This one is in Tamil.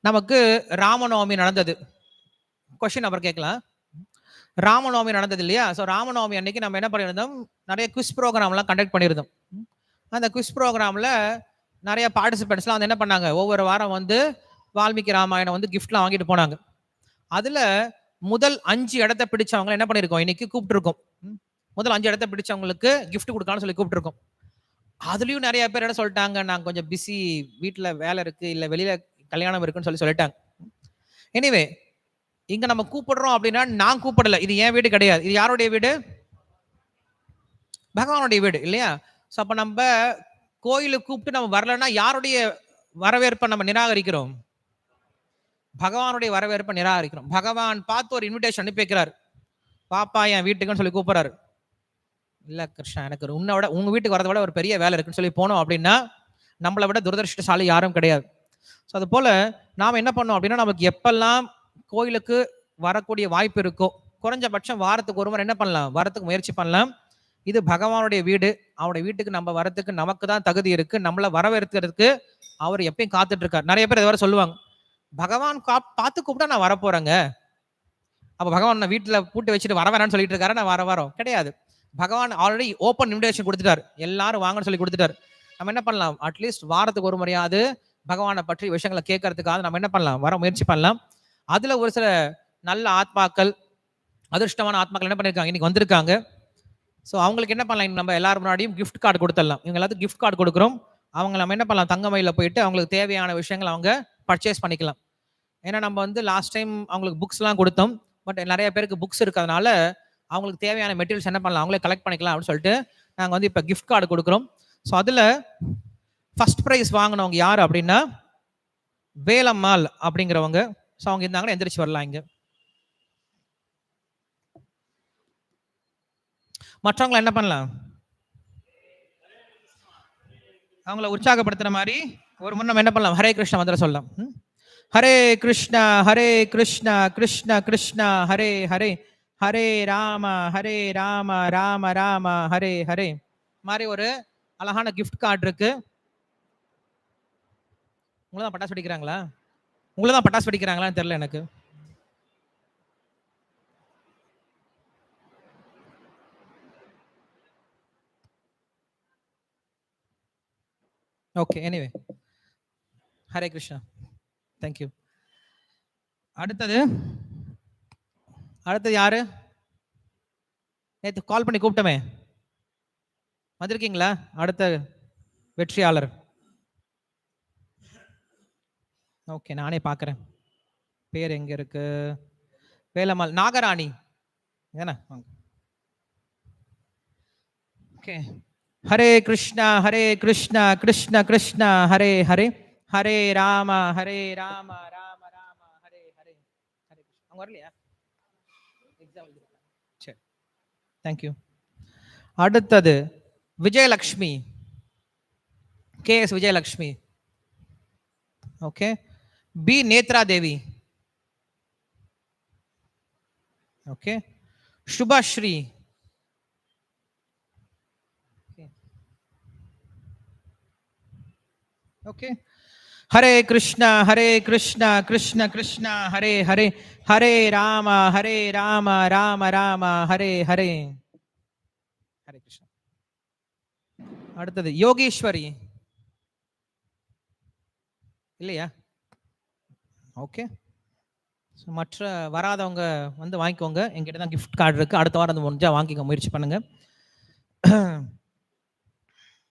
நமக்கு ராமநவமி நடந்தது. கொஷின் அப்புறம் கேட்கலாம். ராமநவமி நடந்தது இல்லையா? ஸோ ராமநவமி அன்னைக்கு நம்ம என்ன பண்ணியிருந்தோம்? நிறைய குவிஸ் ப்ரோக்ராம்லாம் கண்டக்ட் பண்ணியிருந்தோம். அந்த குவிஸ் ப்ரோக்ராமில் நிறைய பார்ட்டிசிபெண்ட்ஸ்லாம் வந்து என்ன பண்ணாங்க? ஒவ்வொரு வாரம் வந்து வால்மீகி ராமாயணம் வந்து கிஃப்ட்லாம் வாங்கிட்டு போனாங்க. அதில் முதல் அஞ்சு இடத்த பிடிச்சவங்க என்ன பண்ணியிருக்கோம்? இன்னைக்கு கூப்பிட்டுருக்கோம். ம். முதல் அஞ்சு இடத்த பிடிச்சவங்களுக்கு கிஃப்ட் கொடுக்கலாம்னு சொல்லி கூப்பிட்டுருக்கோம். அதுலேயும் நிறைய பேர் என்ன சொல்லிட்டாங்க? நான் கொஞ்சம் பிஸி வீட்டில் வேலை இருக்குது இல்லை வெளியில் கல்யாணம் இருக்குன்னு சொல்லி சொல்லிட்டாங்க. எனிவே இங்க நம்ம கூப்பிடுறோம் அப்படின்னா நான் கூப்பிடல. இது என் வீடு கிடையாது. இது யாருடைய வீடு? பகவானுடைய வீடு இல்லையா? ஸோ அப்போ நம்ம கோயிலுக்கு கூப்பிட்டு நம்ம வரலன்னா யாருடைய வரவேற்பை நம்ம நிராகரிக்கிறோம்? பகவானுடைய வரவேற்பை நிராகரிக்கிறோம். பகவான் பார்த்து ஒரு இன்விடேஷன் அனுப்பி வைக்கிறார். பாப்பா என் வீட்டுக்குன்னு சொல்லி கூப்பிடுறாரு. இல்ல கிருஷ்ணா எனக்கு ஒரு உன்னை விட உங்க வீட்டுக்கு வரதை விட ஒரு பெரிய வேலை இருக்குன்னு சொல்லி போனோம் அப்படின்னா நம்மளை விட துரதிருஷ்டசாலி யாரும் கிடையாது. ஸோ அது போல் நாம் என்ன பண்ணோம் அப்படின்னா நமக்கு எப்பெல்லாம் கோயிலுக்கு வரக்கூடிய வாய்ப்பு இருக்கோ குறைஞ்சபட்சம் வாரத்துக்கு ஒரு முறை என்ன பண்ணலாம்? வரத்துக்கு முயற்சி பண்ணலாம். இது பகவானுடைய வீடு. அவருடைய வீட்டுக்கு நம்ம வரத்துக்கு நமக்கு தான் தகுதி இருக்கு. நம்மளை வரவேற்கிறதுக்கு அவர் எப்பயும் காத்துட்டு இருக்கார் நிறைய பேர் இதை சொல்லுவாங்க பகவான் கா பார்த்து கூப்பிட்டா நான் வரப்போறேங்க. அப்போ பகவான் நான் வீட்டுல பூட்டி வச்சுட்டு வர வேணாம்னு சொல்லிட்டு இருக்காரு. நான் வர வரோம். கிடையாது. பகவான் ஆல்ரெடி ஓப்பன் இன்விடேஷன் கொடுத்துட்டார். எல்லாரும் வாங்கன்னு சொல்லி கொடுத்துட்டார். நம்ம என்ன பண்ணலாம்? அட்லீஸ்ட் வாரத்துக்கு ஒரு முறையாவது பகவானை பற்றி விஷயங்களை கேட்கறதுக்காக நம்ம என்ன பண்ணலாம்? வர முயற்சி பண்ணலாம். அதில் ஒரு சில நல்ல ஆத்மாக்கள் அதிர்ஷ்டமான ஆத்மாக்கள் என்ன பண்ணிருக்காங்க? இன்னைக்கு வந்திருக்காங்க. ஸோ அவங்களுக்கு என்ன பண்ணலாம்? இன்னைக்கு நம்ம எல்லாரும் முன்னாடியும் கிஃப்ட் கார்டு கொடுத்துடலாம். இவங்க எல்லாத்துக்கும் கிஃப்ட் கார்டு கொடுக்குறோம். அவங்க நம்ம என்ன பண்ணலாம்? தங்கமயில போயிட்டு அவங்களுக்கு தேவையான விஷயங்கள் அவங்க பர்ச்சேஸ் பண்ணிக்கலாம். ஏன்னா நம்ம வந்து லாஸ்ட் டைம் அவங்களுக்கு புக்ஸ்லாம் கொடுத்தோம். பட் நிறைய பேருக்கு புக்ஸ் இருக்கிறதுனால அவங்களுக்கு தேவையான மெட்டீரியல்ஸ் என்ன பண்ணலாம்? அவங்களே கலெக்ட் பண்ணிக்கலாம் அப்படின்னு சொல்லிட்டு நாங்கள் வந்து இப்போ கிஃப்ட் கார்டு கொடுக்குறோம். ஸோ அதில் ஃபர்ஸ்ட் ப்ரைஸ் வாங்கினவங்க யார் அப்படின்னா வேலம்மாள் அப்படிங்கிறவங்க. ஸோ அவங்க இருந்தாங்கன்னா எந்திரிச்சு வரலாம் இங்கே. மற்றவங்களை என்ன பண்ணலாம்? அவங்கள உற்சாகப்படுத்துற மாதிரி ஒரு முன் நம்ம என்ன பண்ணலாம்? ஹரே கிருஷ்ணா மந்திரம் சொல்லலாம். ம்? ஹரே கிருஷ்ணா ஹரே கிருஷ்ணா கிருஷ்ணா கிருஷ்ணா ஹரே ஹரே. ஹரே ராம ஹரே ராம ராம ராம ஹரே ஹரே. மாதிரி ஒரு அழகான கிஃப்ட் கார்டு இருக்குது உங்களை தான் பட்டாசு வெடிக்கிறாங்களா? உங்களை தான் பட்டாசு வெடிக்கிறாங்களான்னு தெரில எனக்கு. Okay anyway Hare Krishna thank you அடுத்தது அடுத்தது யாரு? நேற்று கால் பண்ணி கூப்பிட்டோமே. வந்திருக்கீங்களா? அடுத்த வெற்றியாளர். ஓகே நானே பார்க்குறேன் பேர் எங்கே இருக்கு? வேலம்மாள் நாகராணி. ஏன்னா ஓகே ஹரே கிருஷ்ணா ஹரே கிருஷ்ணா கிருஷ்ண கிருஷ்ணா ஹரே ஹரே. ஹரே ராம ஹரே ராம ராம ராம ஹரே ஹரே. ஹரே கிருஷ்ணா. அவங்க வரலையா? எக்ஸாம் சரி. தேங்க்யூ அடுத்தது Vijayalakshmi. K S Vijayalakshmi. Okay P Nethra Devi okay Subhashree okay Hare Krishna Hare Krishna Krishna Krishna Hare Hare Hare Rama Hare Rama Rama Rama Hare Hare Hare Krishna அடுத்தது யோகேஸ்வரி இல்லையா ஓகே ஸோ மற்ற வராதவங்க வந்து வாங்கிக்கோங்க. எங்கிட்ட தான் கிஃப்ட் கார்டு இருக்குது அடுத்த வாரம் வந்து முடிஞ்சால் வாங்கிக்க முயற்சி பண்ணுங்கள்